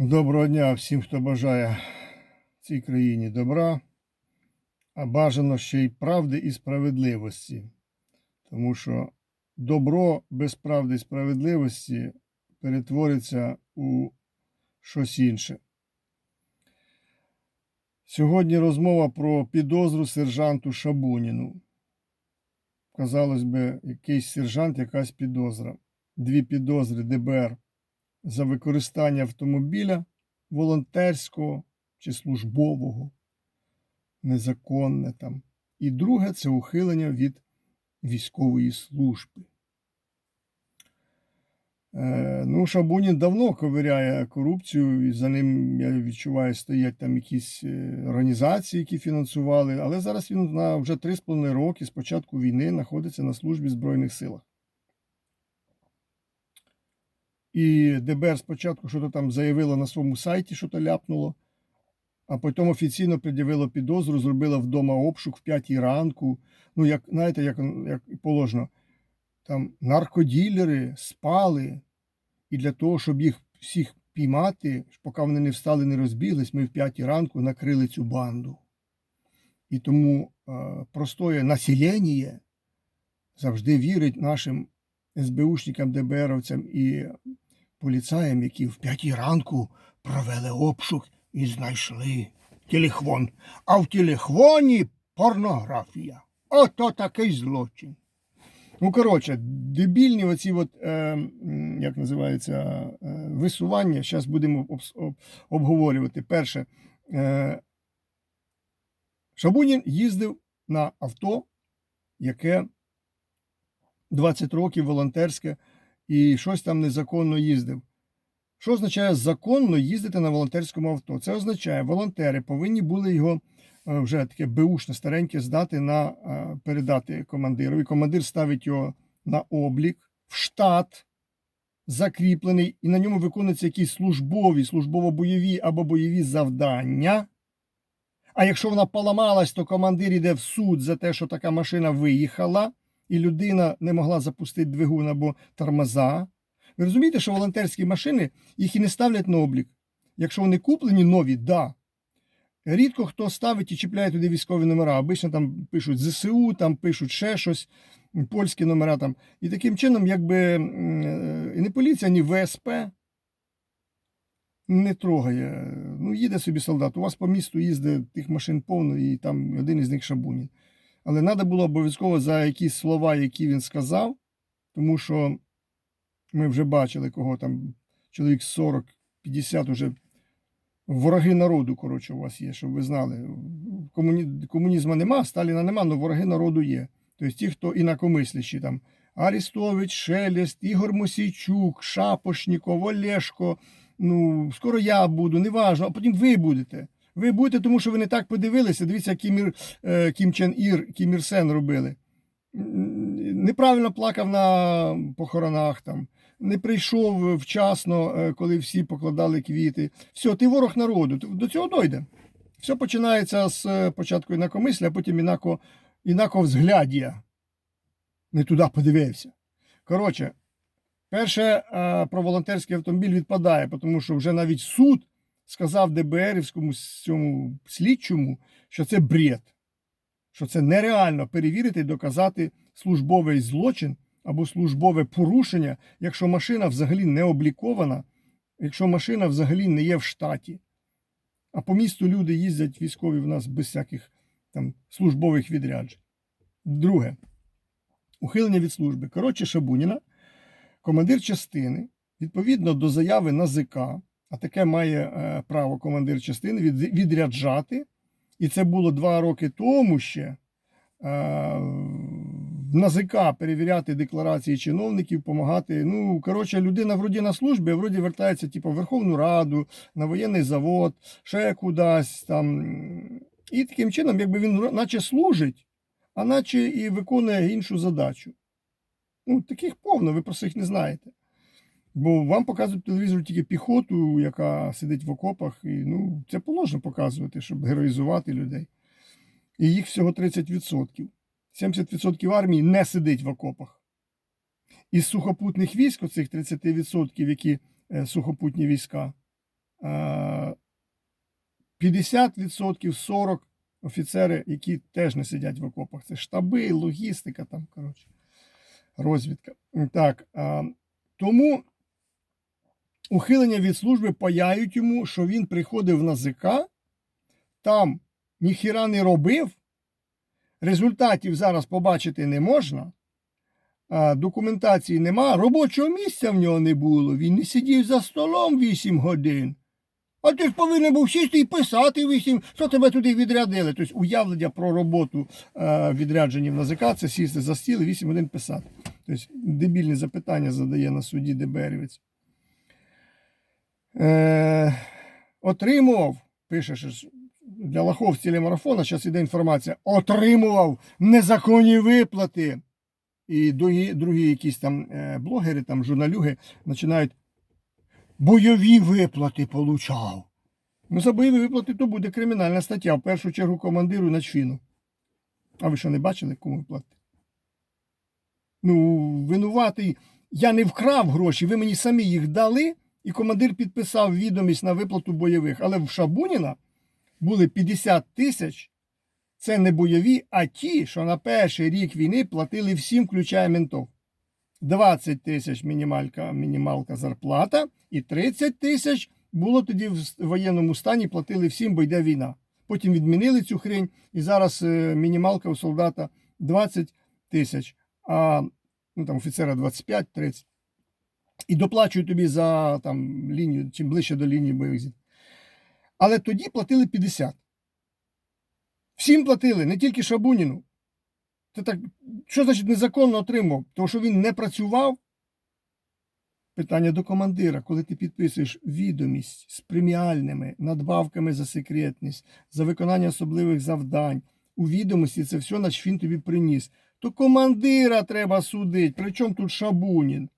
Доброго дня всім, хто бажає цій країні добра, а бажано ще й правди і справедливості. Тому що добро без правди і справедливості перетвориться у щось інше. Сьогодні розмова про підозру сержанту Шабуніну. Казалось би, якийсь сержант, якась підозра. Дві підозри ДБР за використання автомобіля волонтерського чи службового, незаконне там. І друге це ухилення від військової служби. Е, ну, Шабунін давно ковиряє корупцію, і за ним, я відчуваю, стоять там якісь е, організації, які фінансували. Але зараз він на вже 3,5 роки з початку війни знаходиться на службі Збройних силах. І ДБР спочатку що-то там заявило на своєму сайті, що то ляпнуло, а потім офіційно пред'явило підозру, зробило вдома обшук в п'ятій ранку. Ну, як знаєте, як, як положено, там наркоділери спали, і для того, щоб їх всіх піймати, поки вони не встали, не розбіглись, ми в п'ятій ранку накрили цю банду. І тому е, простоє населення завжди вірить нашим СБУшникам, ДБРовцям і поліцаям, які в п'ятій ранку провели обшук і знайшли телефон. А в телефоні порнографія. Ото такий злочин. Ну, коротше, дебільні оці, от, е, як називається, е, висування. Зараз будемо об, об, обговорювати. Перше, е, Шабунін їздив на авто, яке 20 років волонтерське, і щось там незаконно їздив. Що означає законно їздити на волонтерському авто? Це означає, волонтери повинні були його е, вже таке беушне, стареньке здати на е, передати командиру. І командир ставить його на облік в штат закріплений, і на ньому виконуються якісь службові, службово-бойові або бойові завдання. А якщо вона поламалась, то командир йде в суд за те, що така машина виїхала, і людина не могла запустити двигун або тормоза. Ви розумієте, що волонтерські машини їх і не ставлять на облік. Якщо вони куплені нові, да. Рідко хто ставить і чіпляє туди військові номера. Обично там пишуть ЗСУ, там пишуть ще щось, польські номера там. І таким чином, якби е, не поліція, ні ВСП не трогає. Ну, їде собі солдат. У вас по місту їздить тих машин повно, і там один із них шабунін. Але треба було обов'язково за якісь слова, які він сказав, тому що ми вже бачили, кого там чоловік 40-50 уже вороги народу, коротше, у вас є, щоб ви знали. Комуні... Комунізму нема, Сталіна нема, але вороги народу є. Тобто ті, хто інакомислячі там Арістович, Шелест, Ігор Мосійчук, Шапошніков, Олешко. Ну, скоро я буду, неважно, а потім ви будете. Ви будете, тому що ви не так подивилися. Дивіться, Кім, е, Кім Чен Ір, Кім Ір Сен робили. Неправильно плакав на похоронах там, не прийшов вчасно, е, коли всі покладали квіти. Все, ти ворог народу. До цього дойде. Все починається з е, початку інакомислі, а потім інако, інако взглядія. Не туди подивився. Коротше, перше про волонтерський автомобіль відпадає, тому що вже навіть суд сказав ДБРівському цьому слідчому, що це бред, що це нереально перевірити і доказати службовий злочин або службове порушення, якщо машина взагалі не облікована, якщо машина взагалі не є в штаті. А по місту люди їздять військові в нас без всяких там службових відряджень. Друге, ухилення від служби. Коротше, Шабуніна, командир частини, відповідно до заяви НАЗК, а таке має е, право командир частини від, відряджати. І це було два роки тому ще. Е, в НАЗК перевіряти декларації чиновників, допомагати. Ну, коротше, людина вроді на службі, а вроді вертається типу, в Верховну Раду, на воєнний завод, ще кудись там. І таким чином, якби він наче служить, а наче і виконує іншу задачу. Ну, таких повно, ви просто їх не знаєте. Бо вам показують по телевізору тільки піхоту, яка сидить в окопах, і ну, це положено показувати, щоб героїзувати людей. І їх всього 30%. 70% армії не сидить в окопах. Із сухопутних військ, оцих 30%, які е, сухопутні війська, е, 50% 40 офіцери, які теж не сидять в окопах. Це штаби, логістика, там, коротше, розвідка. Так, е, тому ухилення від служби паяють йому, що він приходив на ЗК, там ніхіра не робив. Результатів зараз побачити не можна. Документації нема, робочого місця в нього не було. Він не сидів за столом 8 годин. А ти ж повинен був сісти і писати 8, що тебе туди відрядили. Тобто уявлення про роботу е, відрядженів на ЗК це сісти за стіл і 8 годин писати. Тобто дебільне запитання задає на суді ДБРівець. Е, отримував, пише для лохов з телемарафона, зараз іде інформація, отримував незаконні виплати. І другі, другі якісь там е, блогери, там журналюги починають бойові виплати получав. Ну, за бойові виплати то буде кримінальна стаття, в першу чергу командиру начфіну. А ви що не бачили, кому платити? Ну, винуватий. Я не вкрав гроші, ви мені самі їх дали, і командир підписав відомість на виплату бойових. Але в Шабуніна були 50 тисяч. Це не бойові, а ті, що на перший рік війни платили всім, включая ментов. 20 тисяч мінімалька, мінімалка зарплата, і 30 тисяч було тоді в воєнному стані, платили всім, бо йде війна. Потім відмінили цю хрень, і зараз е, мінімалка у солдата 20 тисяч, а ну, там, офіцера 25-30. І доплачують тобі за там, лінію, чим ближче до лінії бойових зіткнень. Але тоді платили 50. Всім платили, не тільки Шабуніну. Це так, що значить незаконно отримав? Тому що він не працював. Питання до командира, коли ти підписуєш відомість з преміальними надбавками за секретність, за виконання особливих завдань, у відомості це все, наче він тобі приніс. То командира треба судити. Причому тут Шабунін?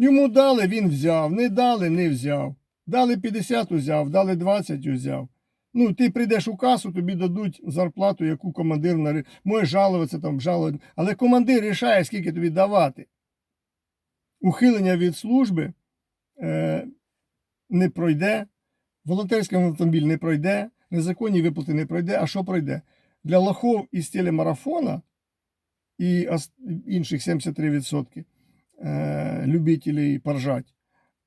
Йому дали, він взяв, не дали, не взяв. Дали 50 взяв, дали 20 взяв. Ну, ти прийдеш у касу, тобі дадуть зарплату, яку командир нари... може жалуватися там, жалувати. Але командир рішає, скільки тобі давати. Ухилення від служби е, не пройде, волонтерський автомобіль не пройде, незаконні виплати не пройде. А що пройде? Для лохов із телемарафона і інших 73% е, любителів поржать,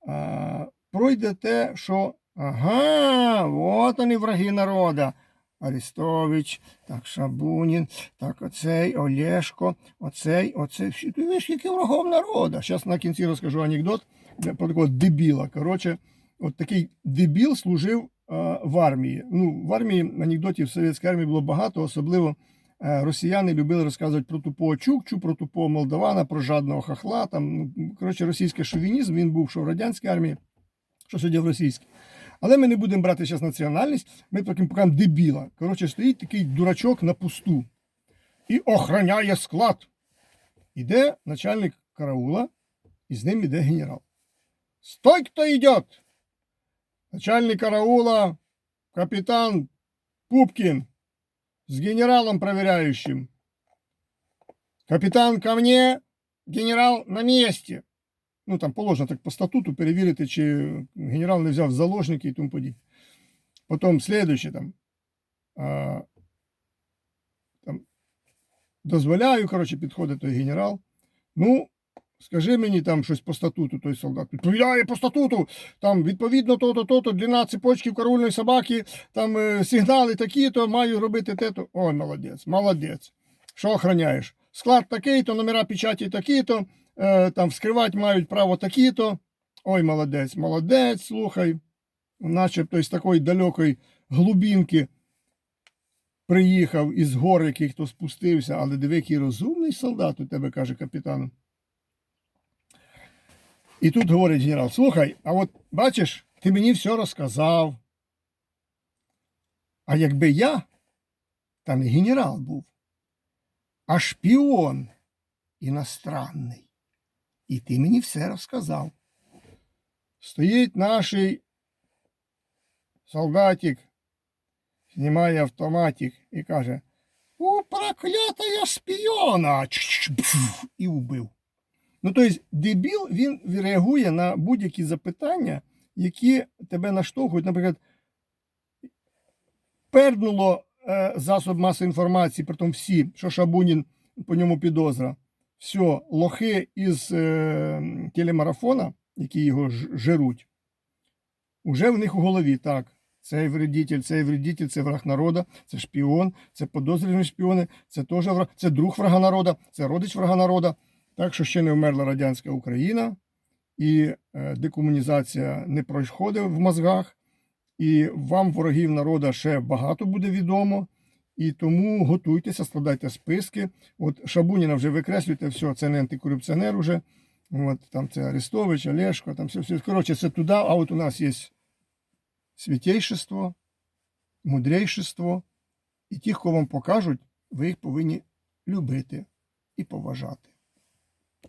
е, пройде те, що ага, от вони враги народа. Арестович, так, Шабунін, так, оцей, Олешко, оцей, оцей. Ти знаєш, який врагом народа. Зараз на кінці розкажу анекдот про такого дебіла. Коротше, от такий дебіл служив е, в армії. Ну, в армії анекдотів в совєтській армії було багато, особливо росіяни любили розказувати про тупого Чукчу, про тупого Молдавана, про жадного хахла. Там, ну, коротше, російський шовінізм, він був що в радянській армії, що сьогодні в російській. Але ми не будемо брати зараз національність, ми таким покажемо дебіла. Коротше, стоїть такий дурачок на пусту і охороняє склад. Іде начальник караула, і з ним іде генерал. Стой, хто йде! Начальник караула, капітан Пупкін з генералом проверяющим. Капітан ко мне, генерал на місці. Ну, там положено так по статуту перевірити, чи генерал не взяв заложники і тому подібне. Потім слідуюче там, а, там дозволяю, коротше, підходить той генерал. Ну, скажи мені там щось по статуту, той солдат. Відповідає по статуту, там відповідно то-то, то-то, длина цепочки караульної собаки, там е, сигнали такі-то, маю робити те-то. Ой, молодець, молодець. Що охороняєш? Склад такий-то, номера печаті такі-то, е, там вскривати мають право такі-то. Ой, молодець, молодець, слухай. Начебто з такої далекої глубинки приїхав із гор, який хто спустився, але диви, який розумний солдат у тебе, каже капітан. І тут говорить генерал: слухай, а от бачиш, ти мені все розказав. А якби я, та не генерал був, а шпіон іностранний, і ти мені все розказав. Стоїть наш солдатик, знімає автоматик і каже: У проклятая шпіона! Чш-чш, пф, І вбив. Ну, тобто, дебіл він реагує на будь-які запитання, які тебе наштовхують, наприклад, перднуло е, засоб масової інформації, притом всі, що Шабунін по ньому підозра. Все, лохи із е, телемарафона, які його ж- жеруть, уже в них у голові так. Цей вредитель, цей вредитель, це враг народа, це шпіон, це подозрювані шпіони, це теж враг, це друг врага народа, це родич врага народа. Так що ще не вмерла радянська Україна, і е, декомунізація не проходить в мозгах, і вам ворогів народа ще багато буде відомо. І тому готуйтеся, складайте списки. От Шабуніна вже викреслюйте, все, це не антикорупціонер уже. От, там це Арестович, Олешко, там все, все. Коротше, це туди, а от у нас є святейшество, мудрейшество, і ті, хто вам покажуть, ви їх повинні любити і поважати.